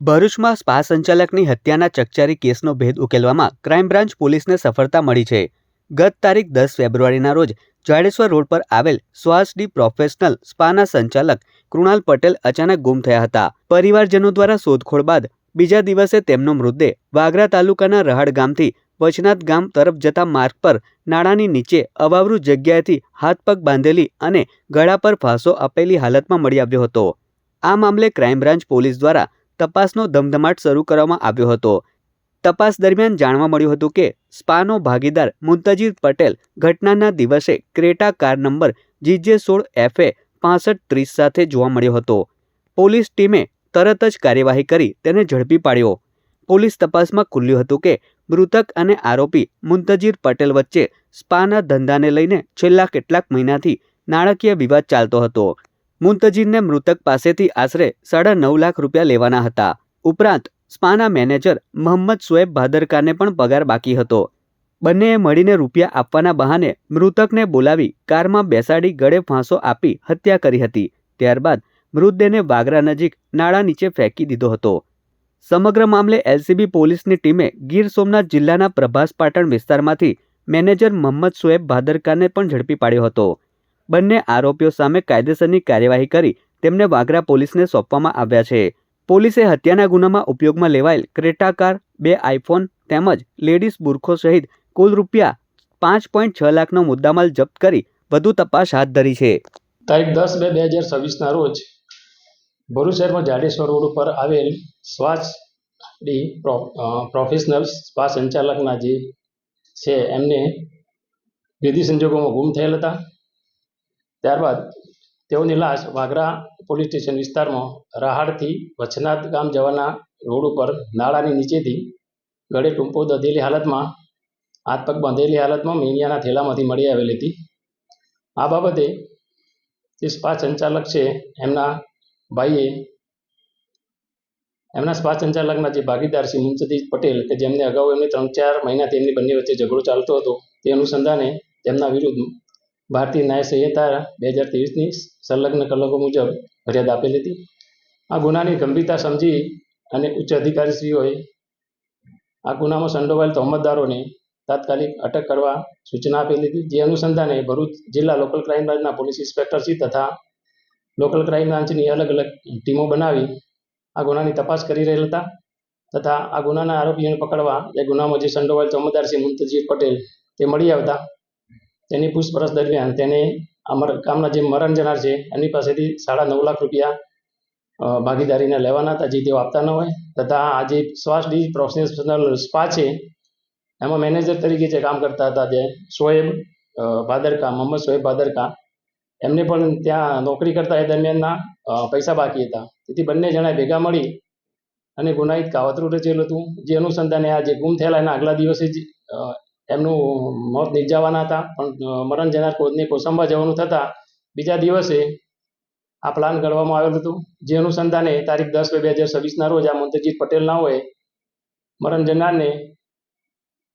ભરૂચમાં સ્પા સંચાલકની હત્યાના ચકચારી કેસનો ભેદ ઉકેલવામાં ક્રાઇમ બ્રાન્ચ પોલીસને સફળતા મળી છે. ગત તારીખ દસ ફેબ્રુઆરીના રોજ જાડેશ્વર રોડ પર આવેલ સ્વાસ ડી પ્રોફેશનલ સ્પાના સંચાલક કૃણાલ પટેલ અચાનક ગુમ થયા હતા. પરિવારજનો દ્વારા શોધખોળ બાદ બીજા દિવસે તેમનો મૃતદેહ વાગરા તાલુકાના રહાડ ગામથી વચનાથ ગામ તરફ જતા માર્ગ પર નાળાની નીચે અવાવરૂ જગ્યાએથી હાથ પગ બાંધેલી અને ગળા પર ફાંસો આપેલી હાલતમાં મળી આવ્યો હતો. આ મામલે ક્રાઇમ બ્રાન્ચ પોલીસ દ્વારા તપાસનો ધમધમાટ શરૂ કરવામાં આવ્યો હતો. તપાસ દરમિયાન જાણવા મળ્યું હતું કે, સ્પાનો ભાગીદાર મુંતજીર પટેલ ઘટનાના દિવસે ક્રેટા કાર નંબર જીજે સોળ એફએ પાસઠ ત્રીસ સાથે જોવા મળ્યો હતો. પોલીસ ટીમે તરત જ કાર્યવાહી કરી તેને ઝડપી પાડ્યો. પોલીસ તપાસમાં ખુલ્યું હતું કે, મૃતક અને આરોપી મુંતજીર પટેલ વચ્ચે સ્પાના ધંધાને લઈને છેલ્લા કેટલાક મહિનાથી નાણાકીય વિવાદ ચાલતો હતો. મુંતજીરને મૃતક પાસેથી આશરે સાડા નવ લાખ રૂપિયા લેવાના હતા. ઉપરાંત, સ્પાના મેનેજર મોહમ્મદ શોએબ ભાદરકાને પણ પગાર બાકી હતો. બંનેએ મળીને રૂપિયા આપવાના બહાને મૃતકને બોલાવી કારમાં બેસાડી ગળે ફાંસો આપી હત્યા કરી હતી. ત્યારબાદ, મૃતદેહને વાગરા નજીક નાળા નીચે ફેંકી દીધો હતો. સમગ્ર મામલે એલસીબી પોલીસની ટીમે ગીર સોમનાથ જિલ્લાના પ્રભાસ પાટણ વિસ્તારમાંથી મેનેજર મોહમ્મદ શોએબ ભાદરકાને પણ ઝડપી પાડ્યો હતો. બંને આરોપીઓ સામે કાયદેસરની કાર્યવાહી કરી તેમને વાગરા પોલીસને સોંપવામાં આવ્યા છે. પોલીસે હત્યાના ગુનામાં ઉપયોગમાં લેવાયેલ ક્રેટા કાર, બે આઈફોન તેમજ લેડીઝ બુરખો સહિત કુલ રૂપિયા પાંચ પોઈન્ટ છ લાખનો મુદ્દામાલ જપ્ત કરી વધુ તપાસ હાથ ધરી છે. તારીખ દસ બે બે હજાર છવ્વીસના રોજ ભરૂચ શહેરમાં જાડેશ્વર રોડ ઉપર આવેલ શ્વાસ પ્રોફેશનલ સ્પા સંચાલકના જે છે એમને વિધિ સંજોગોમાં ગુમ થયેલ હતા. ત્યારબાદ તેઓની લાશ વાગરા પોલીસ સ્ટેશન વિસ્તારમાં રાહાડથી વચનાથ ગામ જવાના રોડ ઉપર નાળાની નીચેથી ગળે ટૂંપો દધેલી હાલતમાં, હાથ પગ બાંધેલી હાલતમાં મીણિયાના થેલામાંથી મળી આવેલી હતી. આ બાબતે જે સ્પા સંચાલક છે, એમના ભાઈએ, એમના સ્પા સંચાલકના જે ભાગીદાર છે મુંતજી પટેલ, કે જેમને અગાઉ એમને ત્રણ ચાર મહિનાથી એમની બંને વચ્ચે ઝઘડો ચાલતો હતો, તે અનુસંધાને તેમના વિરુદ્ધ ભારતીય ન્યાય સંહિતા બે હજાર ત્રેવીસની સંલગ્ન કલકો મુજબ ફરિયાદ આપેલી હતી. આ ગુનાની ગંભીરતા સમજી અને ઉચ્ચ અધિકારીશ્રીઓએ આ ગુનામાં સંડોવાયેલ તહોમતદારોને તાત્કાલિક અટક કરવા સૂચના આપેલી હતી, જે અનુસંધાને ભરૂચ જિલ્લા લોકલ ક્રાઇમ બ્રાન્ચના પોલીસ ઇન્સ્પેક્ટરશ્રી તથા લોકલ ક્રાઇમ બ્રાન્ચની અલગ અલગ ટીમો બનાવી આ ગુનાની તપાસ કરી રહેલ હતા તથા આ ગુનાના આરોપીઓને પકડવા એ ગુનામાં જે સંડોવાયેલ શ્રી મુંતજીર પટેલ તે મળી આવતા તેની પૂછપરછ દરમિયાન તેને અમર ગામના જે મરણ જનાર છે એની પાસેથી સાડા નવ લાખ રૂપિયા ભાગીદારીને લેવાના હતા, જે તેઓ આપતા ન હોય. તથા આ જે શ્વાસ ડી પ્રોફેશનલ સ્પા છે, એમાં મેનેજર તરીકે જે કામ કરતા હતા જે શોએબ ભાદરકા, મોહમ્મદ શોએબ ભાદરકા, એમને પણ ત્યાં નોકરી કરતા એ દરમિયાનના પૈસા બાકી હતા. તેથી બંને જણા ભેગા મળી અને ગુનાહિત કાવતરું રચેલું હતું. જે અનુસંધાને આ જે ગુમ થયેલા એના આગલા દિવસે જ એમનું મોત નિપજાવવાના હતા, પણ મરણ જનાર કોઈને કોસંબા જવાનું થતાં, બીજા દિવસે આ પ્લાન ઘડવામાં આવેલું હતું. જે અનુસંધાને તારીખ દસ બે બે હજાર છવ્વીસના રોજ આ મંત્રજીત પટેલના હોય, મરણ જનારને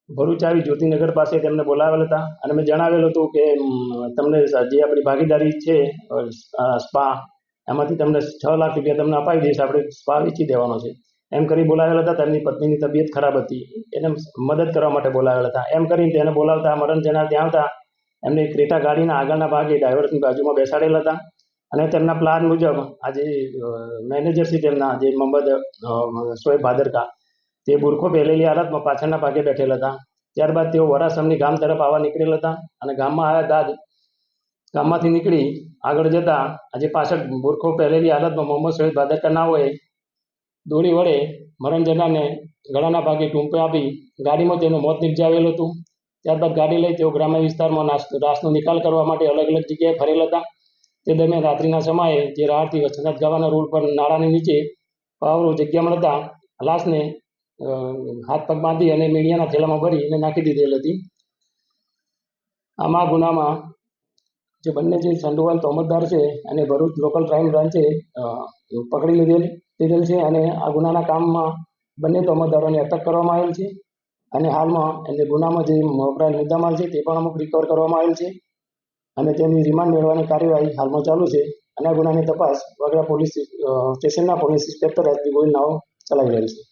ભરૂચ આવી જ્યોતિનગર પાસે તેમને બોલાવેલ હતા. અને મેં જણાવેલું હતું કે તમને જે આપણી ભાગીદારી છે સ્પા, એમાંથી તમને છ લાખ રૂપિયા તમને અપાવી દઈશ. આપણે સ્પા વેચી દેવાનો છે. એમ કરી બોલાવેલા હતા, તેમની પત્નીની તબિયત ખરાબ હતી. એને મદદ કરવા માટે બોલાવેલા હતા. એમ કરીને તેને બોલાવતા, મરણ જનાર ત્યાં હતા એમને ક્રેટા ગાડીના આગળના ભાગે ડ્રાઈવરની બાજુમાં બેસાડેલા હતા. અને તેમના પ્લાન મુજબ આજે મેનેજર છે તેમના જે મોહમ્મદ સોએબ ભાદરકા, તે બુરખો પહેરેલી હાલતમાં પાછળના ભાગે બેઠેલા હતા. ત્યારબાદ તેઓ વરાસમની ગામ તરફ આવવા નીકળેલા હતા અને ગામમાં આવ્યા બાદ ગામમાંથી નીકળી આગળ જતા આજે પાછળ બુરખો પહેરેલી હાલતમાં મોહમ્મદ શોએબ ભાદરકા ના હોય દોડી વડે મરણ જનારને ગળાના ભાગે ટૂંપે આપી ગાડીમાં તેનું મોત નિપજાવેલું હતું. ત્યારબાદ ગાડી લઈ તેઓ ગ્રામ્ય વિસ્તારમાં રાસનો નિકાલ કરવા માટે અલગ અલગ જગ્યાએ ફરેલ હતા. તે દરમિયાન રાત્રિના સમયે જે રાહથી વચનાથ ગાવાના રોડ પર નાળાની નીચે પાવરો જગ્યા મળતા લાશને હાથ પગ બાંધી અને મીડિયાના થેલામાં ભરી અને નાખી દીધેલ હતી. આમાં ગુનામાં જે બંને જે સંડોવાલ તોમતદાર છે અને ભરૂચ લોકલ ક્રાઇમ બ્રાન્ચે પકડી લીધેલ. લીધેલ છે અને આ ગુનાના કામમાં બંને તોમતદારોને અટક કરવામાં આવેલ છે અને હાલમાં એને ગુનામાં જે વપરાયેલ મુદ્દામાલ છે તે પણ અમુક રિકવર કરવામાં આવેલ છે અને તેની રિમાન્ડ મેળવવાની કાર્યવાહી હાલમાં ચાલુ છે અને આ ગુનાની તપાસ વગડા પોલીસ સ્ટેશનના police inspector S B Goyal નાઓ ચલાવી રહેલ છે.